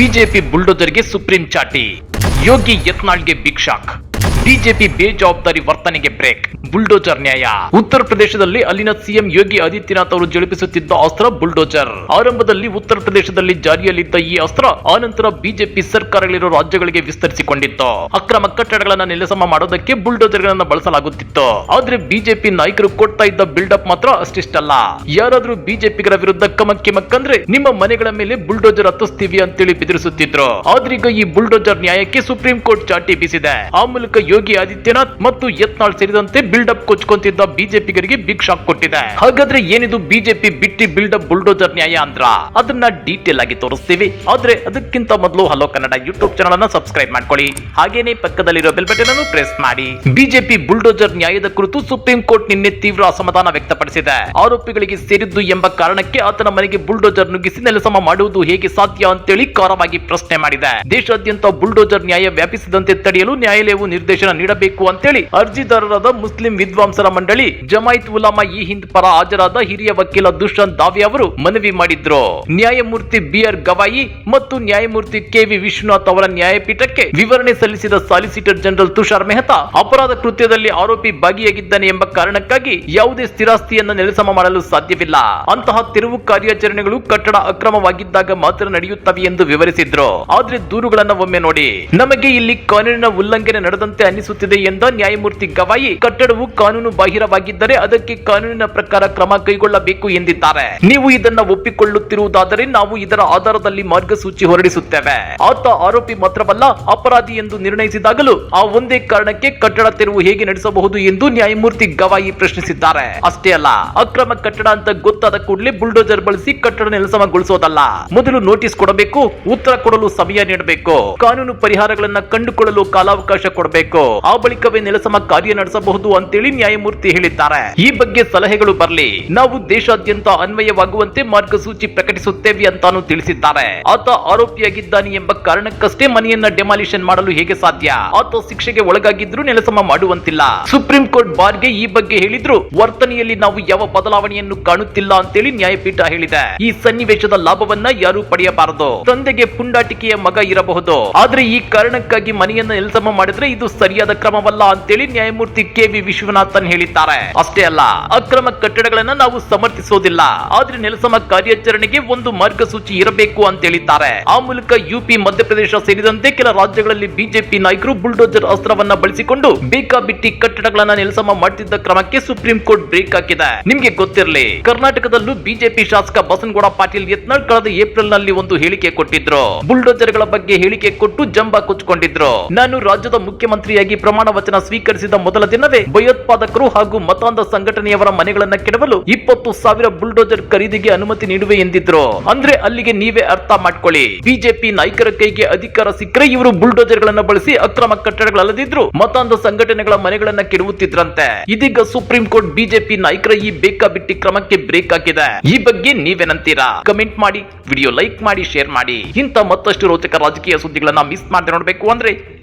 BJP ಬುಲ್ಡೋದರ್ಗೆ supreme ಚಾಟಿ. ಯೋಗಿ ಯತ್ನಾಳ್ಗೆ ಬಿಗ್ ಶಾಕ್ ಬಿಜೆಪಿ ಬೇಜವಾಬ್ದಾರಿ ವರ್ತನೆಗೆ ಬ್ರೇಕ್. ಬುಲ್ಡೋಜರ್ ನ್ಯಾಯ. ಉತ್ತರ ಪ್ರದೇಶದಲ್ಲಿ ಅಲ್ಲಿನ ಸಿಎಂ ಯೋಗಿ ಆದಿತ್ಯನಾಥ್ ಅವರು ಜಳುಪಿಸುತ್ತಿದ್ದ ಅಸ್ತ್ರ ಬುಲ್ಡೋಜರ್. ಆರಂಭದಲ್ಲಿ ಉತ್ತರ ಪ್ರದೇಶದಲ್ಲಿ ಜಾರಿಯಲ್ಲಿದ್ದ ಈ ಅಸ್ತ್ರ ಆನಂತರ ಬಿಜೆಪಿ ಸರ್ಕಾರಗಳಿರುವ ರಾಜ್ಯಗಳಿಗೆ ವಿಸ್ತರಿಸಿಕೊಂಡಿತ್ತು. ಅಕ್ರಮ ಕಟ್ಟಡಗಳನ್ನ ನೆಲಸಮ ಮಾಡೋದಕ್ಕೆ ಬುಲ್ಡೋಜರ್ ಗಳನ್ನ ಬಳಸಲಾಗುತ್ತಿತ್ತು. ಆದ್ರೆ ಬಿಜೆಪಿ ನಾಯಕರು ಕೊಡ್ತಾ ಇದ್ದ ಬಿಲ್ಡಪ್ ಮಾತ್ರ ಅಷ್ಟಿಷ್ಟಲ್ಲ. ಯಾರಾದ್ರೂ ಬಿಜೆಪಿಗಳ ವಿರುದ್ಧ ಕಮಕ್ಕಿ ಮಕ್ಕಂದ್ರೆ ನಿಮ್ಮ ಮನೆಗಳ ಮೇಲೆ ಬುಲ್ಡೋಜರ್ ಹತ್ತಿಸ್ತೀವಿ ಅಂತೇಳಿ ಬೆದರಿಸುತ್ತಿದ್ರು. ಆದ್ರೀಗ ಈ ಬುಲ್ಡೋಜರ್ ನ್ಯಾಯಕ್ಕೆ ಸುಪ್ರೀಂ ಕೋರ್ಟ್ ಚಾಟಿ ಬೀಸಿದೆ. ಆ ಮೂಲಕ ಆದಿತ್ಯನಾಥ್ ಮತ್ತು ಯತ್ನಾಳ್ ಸೇರಿದಂತೆ ಬಿಲ್ಡಪ್ ಕೊಚ್ಕೊಂತಿದ್ದ ಬಿಜೆಪಿಗರಿಗೆ ಬಿಗ್ ಶಾಕ್ ಕೊಟ್ಟಿದೆ. ಹಾಗಾದ್ರೆ ಏನಿದು ಬಿಜೆಪಿ ಬಿಟ್ಟಿ ಬಿಲ್ಡಪ್ ಬುಲ್ಡೋಜರ್ ನ್ಯಾಯ ಅಂದ್ರ? ಅದನ್ನ ಡೀಟೇಲ್ ಆಗಿ ತೋರಿಸ್ತೀವಿ. ಆದ್ರೆ ಅದಕ್ಕಿಂತ ಮೊದಲು ಹಲೋ ಕನ್ನಡ ಯೂಟ್ಯೂಬ್ ಚಾನಲ್ ಅನ್ನ ಸಬ್ಸ್ಕ್ರೈಬ್ ಮಾಡ್ಕೊಳ್ಳಿ. ಹಾಗೇನೆ ಪಕ್ಕದಲ್ಲಿರೋ ಬೆಲ್ ಬಟನ್ ಅನ್ನು ಪ್ರೆಸ್ ಮಾಡಿ. ಬಿಜೆಪಿ ಬುಲ್ಡೋಜರ್ ನ್ಯಾಯದ ಕುರಿತು ಸುಪ್ರೀಂ ಕೋರ್ಟ್ ನಿನ್ನೆ ತೀವ್ರ ಅಸಮಾಧಾನ ವ್ಯಕ್ತಪಡಿಸಿದೆ. ಆರೋಪಿಗಳಿಗೆ ಸೇರಿದ್ದು ಎಂಬ ಕಾರಣಕ್ಕೆ ಆತನ ಮನೆಗೆ ಬುಲ್ಡೋಜರ್ ನುಗ್ಗಿಸಿ ನೆಲಸಮ ಮಾಡುವುದು ಹೇಗೆ ಸಾಧ್ಯ ಅಂತೇಳಿ ಕಾರವಾಗಿ ಪ್ರಶ್ನೆ ಮಾಡಿದೆ. ದೇಶಾದ್ಯಂತ ಬುಲ್ಡೋಜರ್ ನ್ಯಾಯ ವ್ಯಾಪಿಸಿದಂತೆ ತಡೆಯಲು ನ್ಯಾಯಾಲಯವು ನಿರ್ದೇಶನ ನೀಡಬೇಕು ಅಂತೇಳಿ ಅರ್ಜಿದಾರರಾದ ಮುಸ್ಲಿಂ ವಿದ್ವಾಂಸರ ಮಂಡಳಿ ಜಮಾಯಿತ್ ಉಲಾಮಾ ಈ ಹಿಂದ್ ಪರ ಹಾಜರಾದ ಹಿರಿಯ ವಕೀಲ ದುಷ್ಯಂತ್ ದಾವಿ ಅವರು ಮನವಿ ಮಾಡಿದ್ರು. ನ್ಯಾಯಮೂರ್ತಿ ಬಿ ಆರ್ ಗವಾಯಿ ಮತ್ತು ನ್ಯಾಯಮೂರ್ತಿ ಕೆ ವಿ ವಿಶ್ವನಾಥ್ ಅವರ ನ್ಯಾಯಪೀಠಕ್ಕೆ ವಿವರಣೆ ಸಲ್ಲಿಸಿದ ಸಾಲಿಸಿಟರ್ ಜನರಲ್ ತುಷಾರ್ ಮೆಹ್ತಾ, ಅಪರಾಧ ಕೃತ್ಯದಲ್ಲಿ ಆರೋಪಿ ಭಾಗಿಯಾಗಿದ್ದಾನೆ ಎಂಬ ಕಾರಣಕ್ಕಾಗಿ ಯಾವುದೇ ಸ್ಥಿರಾಸ್ತಿಯನ್ನು ನೆಲಸಮ ಮಾಡಲು ಸಾಧ್ಯವಿಲ್ಲ. ಅಂತಹ ತಿರುವು ಕಾರ್ಯಾಚರಣೆಗಳು ಕಟ್ಟಡ ಅಕ್ರಮವಾಗಿದ್ದಾಗ ಮಾತ್ರ ನಡೆಯುತ್ತವೆ ಎಂದು ವಿವರಿಸಿದ್ರು. ಆದ್ರೆ ದೂರುಗಳನ್ನ ಒಮ್ಮೆ ನೋಡಿ. ನಮಗೆ ಇಲ್ಲಿ ಕಾನೂನಿನ ಉಲ್ಲಂಘನೆ ನಡೆದಂತೆ ಅನಿಸುತ್ತಿದೆ ಎಂದ ನ್ಯಾಯಮೂರ್ತಿ ಗವಾಯಿ, ಕಟ್ಟಡವು ಕಾನೂನು ಬಾಹಿರವಾಗಿದ್ದರೆ ಅದಕ್ಕೆ ಕಾನೂನಿನ ಪ್ರಕಾರ ಕ್ರಮ ಕೈಗೊಳ್ಳಬೇಕು ಎಂದಿದ್ದಾರೆ. ನೀವು ಇದನ್ನ ಒಪ್ಪಿಕೊಳ್ಳುತ್ತಿರುವುದಾದರೆ ನಾವು ಇದರ ಆಧಾರದಲ್ಲಿ ಮಾರ್ಗಸೂಚಿ ಹೊರಡಿಸುತ್ತೇವೆ. ಆತ ಆರೋಪಿ ಮಾತ್ರವಲ್ಲ, ಅಪರಾಧಿ ಎಂದು ನಿರ್ಣಯಿಸಿದಾಗಲೂ ಆ ಒಂದೇ ಕಾರಣಕ್ಕೆ ಕಟ್ಟಡ ತೆರವು ಹೇಗೆ ನಡೆಸಬಹುದು ಎಂದು ನ್ಯಾಯಮೂರ್ತಿ ಗವಾಯಿ ಪ್ರಶ್ನಿಸಿದ್ದಾರೆ. ಅಷ್ಟೇ ಅಲ್ಲ, ಅಕ್ರಮ ಕಟ್ಟಡ ಅಂತ ಗೊತ್ತಾದ ಕೂಡಲೇ ಬುಲ್ಡೋಜರ್ ಬಳಸಿ ಕಟ್ಟಡ ನೆಲಸಮಗೊಳಿಸೋದಲ್ಲ. ಮೊದಲು ನೋಟಿಸ್ ಕೊಡಬೇಕು, ಉತ್ತರ ಕೊಡಲು ಸಮಯ ನೀಡಬೇಕು. ಕಾನೂನು ಪರಿಹಾರಗಳನ್ನ ಕಂಡುಕೊಳ್ಳಲು ಕಾಲಾವಕಾಶ ಕೊಡಬೇಕು. ಆ ಬಳಿಕವೇ ನೆಲಸಮ ಕಾರ್ಯ ನಡೆಸಬಹುದು ಅಂತೇಳಿ ನ್ಯಾಯಮೂರ್ತಿ ಹೇಳಿದ್ದಾರೆ. ಈ ಬಗ್ಗೆ ಸಲಹೆಗಳು ಬರಲಿ. ನಾವು ದೇಶಾದ್ಯಂತ ಅನ್ವಯವಾಗುವಂತೆ ಮಾರ್ಗಸೂಚಿ ಪ್ರಕಟಿಸುತ್ತೇವೆ ಅಂತಾನು ತಿಳಿಸಿದ್ದಾರೆ. ಆತ ಆರೋಪಿಯಾಗಿದ್ದಾನೆ ಎಂಬ ಕಾರಣಕ್ಕಷ್ಟೇ ಮನೆಯನ್ನ ಡೆಮಾಲಿಷನ್ ಮಾಡಲು ಹೇಗೆ ಸಾಧ್ಯ? ಆತ ಶಿಕ್ಷೆಗೆ ಒಳಗಾಗಿದ್ರು ನೆಲಸಮ ಮಾಡುವಂತಿಲ್ಲ. ಸುಪ್ರೀಂ ಕೋರ್ಟ್ ಬಾರ್ಗೆ ಈ ಬಗ್ಗೆ ಹೇಳಿದ್ರು, ವರ್ತನೆಯಲ್ಲಿ ನಾವು ಯಾವ ಬದಲಾವಣೆಯನ್ನು ಕಾಣುತ್ತಿಲ್ಲ ಅಂತೇಳಿ ನ್ಯಾಯಪೀಠ ಹೇಳಿದೆ. ಈ ಸನ್ನಿವೇಶದ ಲಾಭವನ್ನ ಯಾರು ಪಡೆಯಬಾರದು. ತಂದೆಗೆ ಪುಂಡಾಟಿಕೆಯ ಮಗ ಇರಬಹುದು. ಆದ್ರೆ ಈ ಕಾರಣಕ್ಕಾಗಿ ಮನೆಯನ್ನ ನೆಲಸಮ ಮಾಡಿದ್ರೆ ಇದು ಸರಿಯಾದ ಕ್ರಮವಲ್ಲ ಅಂತೇಳಿ ನ್ಯಾಯಮೂರ್ತಿ ಕೆ ವಿ ವಿಶ್ವನಾಥನ್ ಹೇಳಿದ್ದಾರೆ. ಅಷ್ಟೇ ಅಲ್ಲ, ಅಕ್ರಮ ಕಟ್ಟಡಗಳನ್ನ ನಾವು ಸಮರ್ಥಿಸೋದಿಲ್ಲ. ಆದ್ರೆ ನೆಲಸಮ ಕಾರ್ಯಾಚರಣೆಗೆ ಒಂದು ಮಾರ್ಗಸೂಚಿ ಇರಬೇಕು ಅಂತ ಹೇಳಿದ್ದಾರೆ. ಆ ಮೂಲಕ ಯುಪಿ ಮಧ್ಯಪ್ರದೇಶ ಸೇರಿದಂತೆ ಕೆಲ ರಾಜ್ಯಗಳಲ್ಲಿ ಬಿಜೆಪಿ ನಾಯಕರು ಬುಲ್ಡೋಜರ್ ಅಸ್ತ್ರವನ್ನ ಬಳಸಿಕೊಂಡು ಬೇಕಾಬಿಟ್ಟಿ ಕಟ್ಟಡಗಳನ್ನ ನೆಲಸಮ ಮಾಡುತ್ತಿದ್ದ ಕ್ರಮಕ್ಕೆ ಸುಪ್ರೀಂ ಕೋರ್ಟ್ ಬ್ರೇಕ್ ಹಾಕಿದೆ. ನಿಮ್ಗೆ ಗೊತ್ತಿರಲಿ, ಕರ್ನಾಟಕದಲ್ಲೂ ಬಿಜೆಪಿ ಶಾಸಕ ಬಸನಗೌಡ ಪಾಟೀಲ್ ಯತ್ನಾಳ್ ಕಳೆದ ಏಪ್ರಿಲ್ನಲ್ಲಿ ಒಂದು ಹೇಳಿಕೆ ಕೊಟ್ಟಿದ್ರು. ಬುಲ್ಡೋಜರ್ಗಳ ಬಗ್ಗೆ ಹೇಳಿಕೆ ಕೊಟ್ಟು ಜಂಬ ಕೊಚ್ಚಿಕೊಂಡಿದ್ರು ನಾನು ರಾಜ್ಯದ ಮುಖ್ಯಮಂತ್ರಿಯಾಗಿ ಪ್ರಮಾಣ ವಚನ ಸ್ವೀಕರಿಸಿದ ಮೊದಲ ದಿನವೇ ಭಯೋತ್ಪಾದಕರು ಹಾಗೂ ಮತಾಂಧ ಸಂಘಟನೆಯವರ ಮನೆಗಳನ್ನ ಕೆಡವಲು ಇಪ್ಪತ್ತು ಸಾವಿರ ಬುಲ್ಡೋಜರ್ ಖರೀದಿಗೆ ಅನುಮತಿ ನೀಡುವೆ ಎಂದಿದ್ರು. ಅಂದ್ರೆ ಅಲ್ಲಿಗೆ ನೀವೇ ಅರ್ಥ ಮಾಡ್ಕೊಳ್ಳಿ. ಬಿಜೆಪಿ ನಾಯಕರ ಕೈಗೆ ಅಧಿಕಾರ ಸಿಕ್ಕರೆ ಇವರು ಬುಲ್ಡೋಜರ್ ಗಳನ್ನ ಬಳಸಿ ಅಕ್ರಮ ಕಟ್ಟಡಗಳಲ್ಲದಿದ್ರು ಮತಾಂಧ ಸಂಘಟನೆಗಳ ಮನೆಗಳನ್ನ ಕೆಡವುತ್ತಿದ್ರಂತೆ. ಇದೀಗ ಸುಪ್ರೀಂ ಕೋರ್ಟ್ ಬಿಜೆಪಿ ನಾಯಕರ ಈ ಬೇಕಾಬಿಟ್ಟಿ ಕ್ರಮಕ್ಕೆ ಬ್ರೇಕ್ ಹಾಕಿದೆ. ಈ ಬಗ್ಗೆ ನೀವೇನಂತೀರಾ ಕಮೆಂಟ್ ಮಾಡಿ, ವಿಡಿಯೋ ಲೈಕ್ ಮಾಡಿ, ಶೇರ್ ಮಾಡಿ. ಇಂಥ ಮತ್ತಷ್ಟು ರೋಚಕ ರಾಜಕೀಯ ಸುದ್ದಿಗಳನ್ನ ಮಿಸ್ ಮಾಡದೆ ನೋಡಬೇಕು ಅಂದ್ರೆ